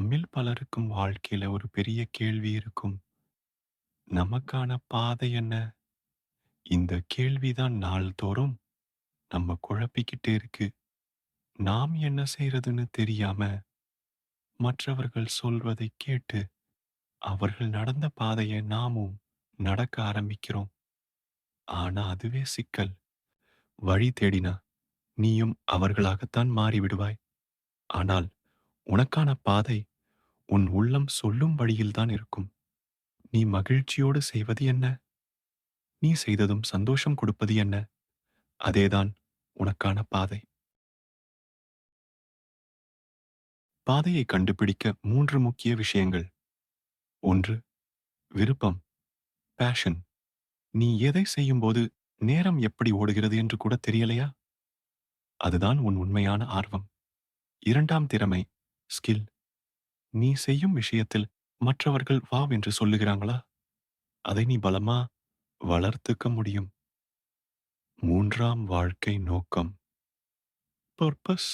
நம்மில் பலருக்கும் வாழ்க்கையில ஒரு பெரிய கேள்வி இருக்கும். நமக்கான பாதை என்ன? இந்த கேள்விதான் நாள்தோறும் நம்ம குழப்பிக்கிட்டே இருக்கு. நாம் என்ன செய்றதுன்னு தெரியாம, மற்றவர்கள் சொல்வதைக் கேட்டு, அவர்கள் நடந்த பாதைய நாமும் நடக்க ஆரம்பிக்கிறோம். ஆனா அதுவே சிக்கல். வழி தேடினா, நீயும் அவர்களாகத்தான் மாறிவிடுவாய். ஆனால், உனக்கான பாதை உன் உள்ளம் சொல்லும் வழியில்தான் இருக்கும். நீ மகிழ்ச்சியோடு செய்வது என்ன? நீ செய்ததும் சந்தோஷம் கொடுப்பது என்ன? அதேதான் உனக்கான பாதை. பாதையை கண்டுபிடிக்க மூன்று முக்கிய விஷயங்கள். ஒன்று விருப்பம் பேஷன். நீ எதை செய்யும்போது நேரம் எப்படி ஓடுகிறது என்று கூட தெரியலையா? அதுதான் உன் உண்மையான ஆர்வம். இரண்டாம் திறமை ஸ்கில். நீ செய்யும் விஷயத்தில் மற்றவர்கள் வாவ் என்று சொல்லுகிறாங்களா? அதை நீ பலமா வளர்த்துக்க முடியும். மூன்றாம் வாழ்க்கை நோக்கம் பர்பஸ்.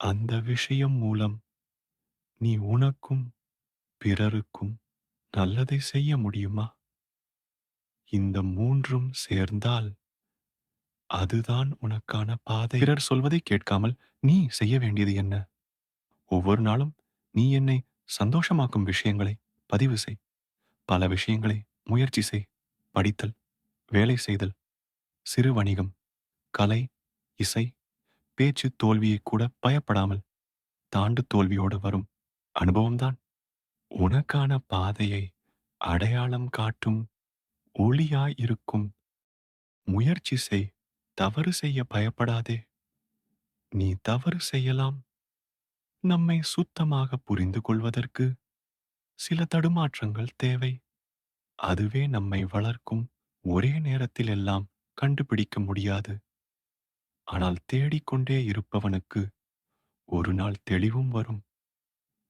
அந்த விஷயம் மூலம் நீ உனக்கும் பிறருக்கும் நல்லதை செய்ய முடியுமா? இந்த மூன்றும் சேர்ந்தால் அதுதான் உனக்கான பாதை. பிறர் சொல்வதை கேட்காமல் நீ செய்ய வேண்டியது என்ன? ஒவ்வொரு நாளும் நீ என்னை சந்தோஷமாக்கும் விஷயங்களை பதிவு செய். பல விஷயங்களை முயற்சி செய். படித்தல், வேலை செய்தல், சிறு வணிகம், கலை, இசை, பேச்சு தோல்வியை கூட பயப்படாமல் தாண்டு தோல்வியோடு வரும் அனுபவம்தான் உனக்கான பாதையை அடையாளம் காட்டும் ஒளியாயிருக்கும் முயற்சி செய். தவறு செய்ய பயப்படாதே. நீ தவறு செய்யலாம். நம்மை சுத்தமாக புரிந்து கொள்வதற்கு சில தடுமாற்றங்கள் தேவை. அதுவே நம்மை வளர்க்கும். ஒரே நேரத்தில் எல்லாம் கண்டுபிடிக்க முடியாது. ஆனால் தேடிக்கொண்டே இருப்பவனுக்கு ஒரு நாள் தெளிவும் வரும்.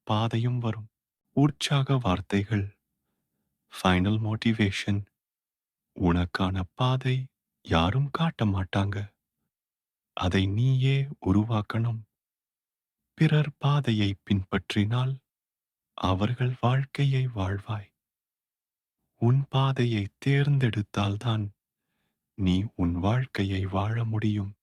பாதையும் வரும். உற்சாக வார்த்தைகள் ஃபைனல் மோட்டிவேஷன் உனக்கான பாதை யாரும் காட்ட மாட்டாங்க. அதை நீயே உருவாக்கணும். பிறர் பாதையை பின்பற்றினால் அவர்கள் வாழ்க்கையை வாழ்வாய். உன் பாதையை தேர்ந்தெடுத்தால்தான் நீ உன் வாழ்க்கையை வாழ முடியும்.